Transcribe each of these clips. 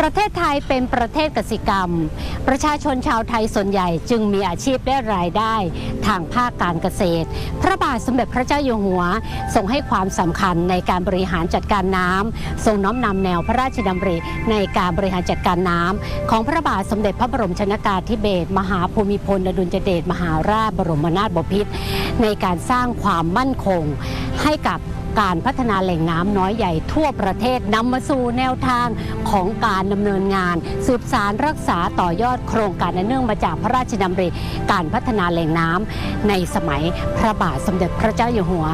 ประเทศไทยเป็นประเทศกสิกรรม ประชาชนชาวไทยส่วนใหญ่จึงมีอาชีพและรายได้ ทางภาคการเกษตร พระบาทสมเด็จพระเจ้าอยู่หัวทรงให้ความสำคัญในการบริหารจัดการน้ำทรงน้อมนำแนวพระราชดำริในการบริหารจัดการน้ำของพระบาทสมเด็จพระบรมชนากาธิเบศรมหาภูมิพลอดุลยเดชมหาราชบรมนาถบพิตรในการสร้างความมั่นคงให้กับ การพัฒนาแหล่งน้ำน้อยใหญ่ทั่วประเทศนำมาสู่แนวทางของการดำเนินงาน สืบสารรักษาต่อยอดโครงการอันเนื่องมาจากพระราชดำริการพัฒนาแหล่งน้ำในสมัยพระบาทสมเด็จพระเจ้าอยู่หัว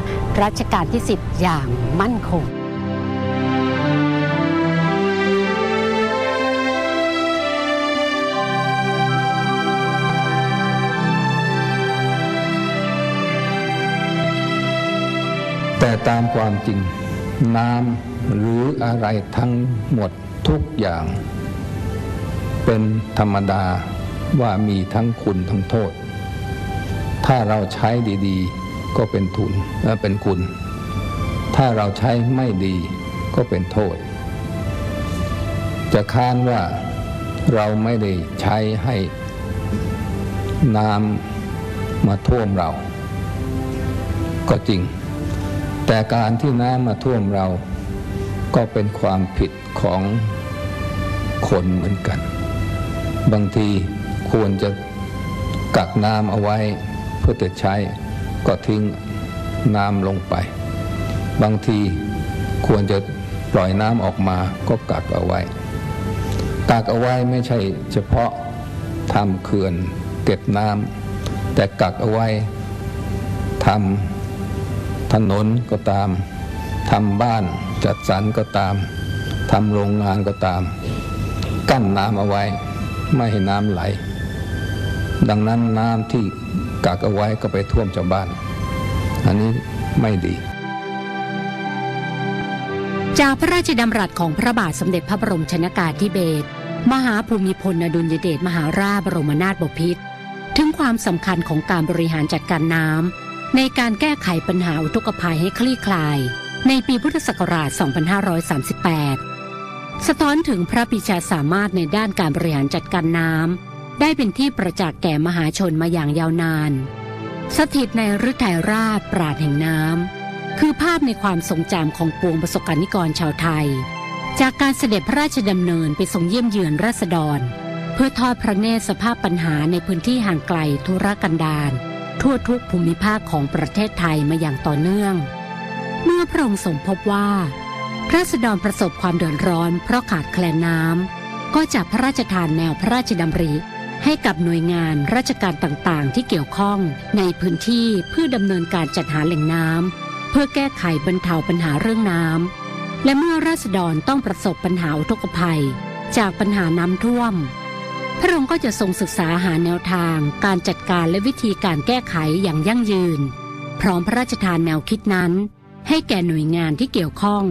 รัชกาลที่ 10 อย่างมั่นคง แต่ตามความจริงน้ำหรืออะไรทั้งหมดทุกอย่าง เป็นธรรมดาว่ามีทั้งคุณทั้งโทษ ถ้าเราใช้ดีๆ ก็เป็นทุนและเป็นคุณ ถ้าเราใช้ไม่ดีก็เป็นโทษ จะค้านว่าเราไม่ได้ใช้ให้น้ำมาท่วมเรา ก็จริง แต่การที่น้ำมาท่วมเราก็เป็นความผิดของคนเหมือนกัน บางทีควรจะกักน้ำเอาไว้เพื่อจะใช้ก็ทิ้งน้ำลงไป บางทีควรจะปล่อยน้ำออกมาก็กักเอาไว้ กักเอาไว้ไม่ใช่เฉพาะทำเขื่อนเก็บน้ำแต่กักเอาไว้ทำ ถนนก็ตามทำบ้านจัดสรรก็ตามทำโรงงานก็ตาม กั้นน้ำเอาไว้ ไม่ให้น้ำไหล ดังนั้นน้ำที่กักเอาไว้ก็ไปท่วมชาวบ้าน อันนี้ไม่ดี จากพระราชดำรัสของพระบาทสมเด็จพระบรมชนากาธิเบศรมหาภูมิพลอดุลยเดชมหาราชบรมนาถบพิตรถึงความสำคัญของการบริหารจัดการน้ำ ในการแก้ไขปัญหาอุทกภัยให้คลี่คลาย ในปีพุทธศักราช 2538 สะท้อนถึงพระปิชาสามารถในด้านการบริหารจัดการน้ำได้เป็นที่ประจักษ์แก่มหาชนมาอย่างยาวนาน สถิตในฤทัยราชปราดแห่งน้ำคือภาพในความทรงจำของปวงประสบการนิกรชาวไทย จากการเสด็จพระราชดำเนินไปทรงเยี่ยมเยือนราษฎร เพื่อทอดพระเนตรสภาพปัญหาในพื้นที่ห่างไกลทุรกันดาร ทั่วทุกภูมิภาคของประเทศไทยมาอย่างต่อเนื่อง เมื่อพระองค์ทรงพบว่าราษฎรประสบความเดือดร้อน เพราะขาดแคลนน้ำก็จะพระราชทานแนวพระราชดำริ ให้กับหน่วยงานราชการต่างๆ ที่เกี่ยวข้องในพื้นที่เพื่อดำเนินการจัดหาแหล่งน้ำเพื่อแก้ไขบรรเทาปัญหาเรื่องน้ำและเมื่อราษฎรต้องประสบปัญหาอุทกภัย จากปัญหาน้ำท่วม พระองค์ก็จะทรงศึกษาหาแนวทาง การจัดการและวิธีการแก้ไขอย่างยั่งยืน พร้อมพระราชทานแนวคิดนั้น ให้แก่หน่วยงานที่เกี่ยวข้อง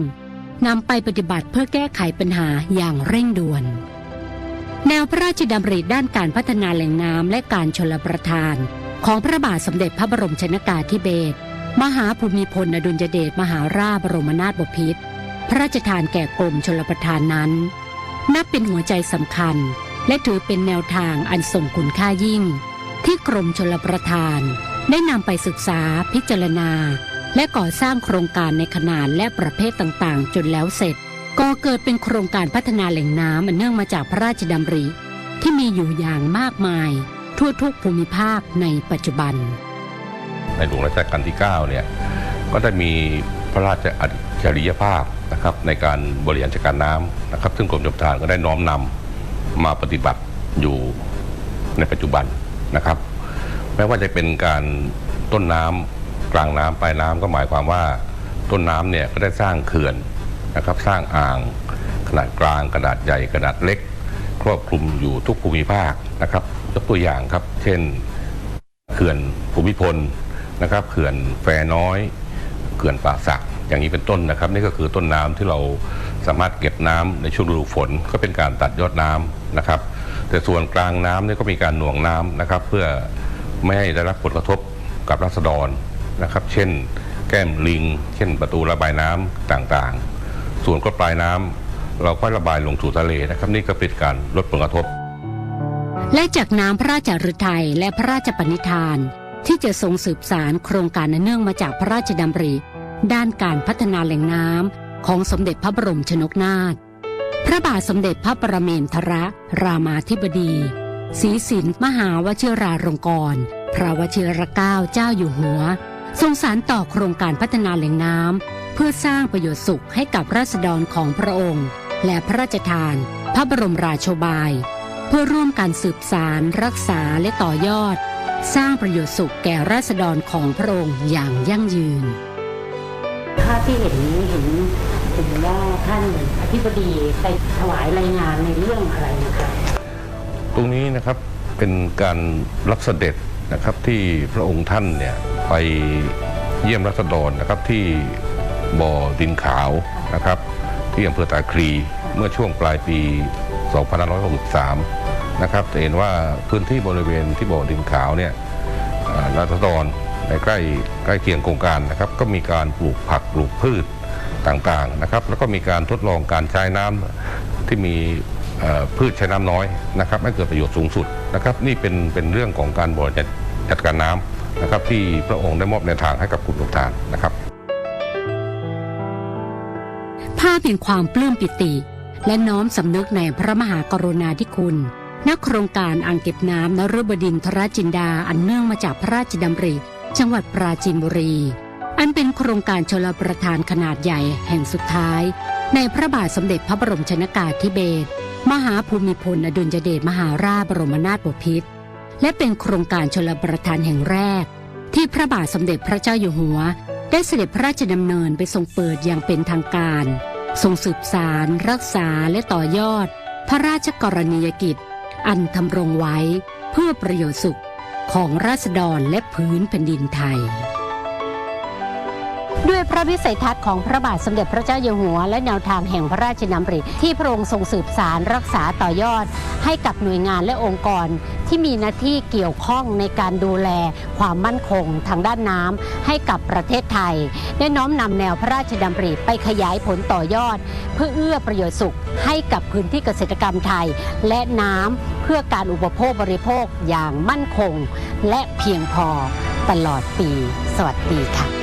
นำไปปฏิบัติเพื่อแก้ไขปัญหาอย่างเร่งด่วน แนวพระราชดำริด้านการพัฒนาแหล่งน้ำและการชลประทาน ของพระบาทสมเด็จพระบรมชนากาธิเบศรมหาภูมิพลอดุลยเดชมหาราชบรมนาถบพิตรพระราชทานแก่กรมชลประทานนั้น นับเป็นหัวใจสำคัญ และถือเป็นแนวทางอันทรงคุณค่ายิ่ง ที่กรมชลประทาน ได้นำไปศึกษาพิจารณา และก่อสร้างโครงการในขนาดและประเภทต่างๆ จนแล้วเสร็จก็เกิดเป็นโครงการพัฒนาแหล่งน้ำอันเนื่องมาจากพระราชดำริ ที่มีอยู่อย่างมากมาย ทั่วทุกภูมิภาคในปัจจุบัน ในหลวงรัชกาลที่ 9 เนี่ย ก็ได้มีพระราชอัจฉริยภาพนะครับในการบริหารจัดการน้ำนะครับ ซึ่งกรมชลประทานก็ได้น้อมนำ มาปฏิบัติอยู่ในปัจจุบันนะครับแม้ว่าจะเป็นการต้นน้ำกลางน้ำปลายน้ำก็หมายความว่าต้นน้ำเนี่ยก็ได้สร้างเขื่อนนะครับ สร้างอ่างขนาดกลางขนาดใหญ่ขนาดเล็ก ครอบคลุมอยู่ทุกภูมิภาคนะครับยกตัวอย่างครับ เช่นเขื่อนภูมิพลนะครับเขื่อนแฟน้อยเขื่อนป่าสักอย่างนี้เป็นต้นนะครับ นี่ก็คือต้นน้ำที่เรา สามารถเก็บน้ำในช่วงฤดูฝนก็เป็นการตัดยอดน้ำนะครับ แต่ส่วนกลางน้ำเนี่ยก็มีการหน่วงน้ำนะครับ เพื่อไม่ให้ได้รับผลกระทบกับรัษฎรนะครับ เช่น แก้มลิง เช่น ประตูระบายน้ำต่างๆ ส่วนก็ปลายน้เราค่อยระบายลงสู่ทะเลนะครับ นี่ก็เป็นการลดผลกระทบ และจากน้ำพระราชฤทัยและพระราชปณิธาน ที่จะทรงสืบสารโครงการอันเนื่องมาจากพระราชดำริ ด้านการพัฒนาแหล่งน้ำ ของสมเด็จพระบรมชนกนาถพระบาทสมเด็จพระประเมนทรรามาธิบดีศรีสินมหาวชิราลงกรณ์พระวชิรเกล้าเจ้าอยู่หัว ทรงสารต่อโครงการพัฒนาแหล่งน้ำเพื่อสร้างประโยชน์สุขให้กับราษฎรของพระองค์ และพระราชทาน พระบรมราชบาย เพื่อร่วมการสืบสารรักษาและต่อยอด สร้างประโยชน์สุขแก่ราษฎรของพระองค์อย่างยั่งยืน ภาพที่เห็นนี้เห็นเห็นว่าท่านอธิบดีไปถวายรายงานในเรื่องอะไรนะคะตรงนี้นะครับเป็นการรับเสด็จนะครับที่พระองค์ท่านเนี่ยไปเยี่ยมรัษฎรนะครับที่บ่อดินขาวนะครับที่อำเภอตาคลีเมื่อช่วงปลายปี 2563 นะครับจะเห็นว่าพื้นที่บริเวณที่บ่อดินขาวเนี่ยรัษฎร ในใกล้ใกล้เคียงโครงการนะครับ ก็มีการปลูกผักปลูกพืชต่างๆนะครับ แล้วก็มีการทดลองการใช้น้ำที่มีพืชใช้น้ำน้อยนะครับให้เกิดประโยชน์สูงสุดนะครับ นี่เป็นเป็นเรื่องของการบริหารจัดการน้ำนะครับ ที่พระองค์ได้มอบแนวทางให้กับกลุ่มลูกทานนะครับ ภาพแห่งความปลื้มปิติ และน้อมสำนึกในพระมหากรุณาธิคุณณโครงการอ่างเก็บน้ำนรบดินทรจินดาอันเนื่องมาจากพระราชดำริ จังหวัดปราจีนบุรี อันเป็นโครงการชลประทานขนาดใหญ่แห่งสุดท้าย ในพระบาทสมเด็จพระบรมชนากาธิเบศรมหาภูมิพลอดุลยเดชมหาราชบรมนาถบพิตรและเป็นโครงการชลประทานแห่งแรก ที่พระบาทสมเด็จพระเจ้าอยู่หัว ได้เสด็จพระราชดำเนินไปทรงเปิดอย่างเป็นทางการ ทรงสืบสาร รักษาและต่อยอด พระราชกรณียกิจ อันทำรงไว้ เพื่อประโยชน์สุข ของราษฎรและพื้นแผ่นดินไทย ด้วยพระวิสัยทัศน์ของพระบาทสมเด็จพระเจ้าอยู่หัว และแนวทางแห่งพระราชดำริที่พระองค์ทรงสืบสารรักษาต่อยอด ให้กับหน่วยงานและองค์กร ที่มีหน้าที่เกี่ยวข้องในการดูแลความมั่นคงทางด้านน้ำให้กับประเทศไทย ได้น้อมนำแนวพระราชดำริไปขยายผลต่อยอด เพื่อเอื้อประโยชน์สุขให้กับพื้นที่เกษตรกรรมไทย และน้ำเพื่อการอุปโภคบริโภคอย่างมั่นคง และเพียงพอตลอดปี สวัสดีค่ะ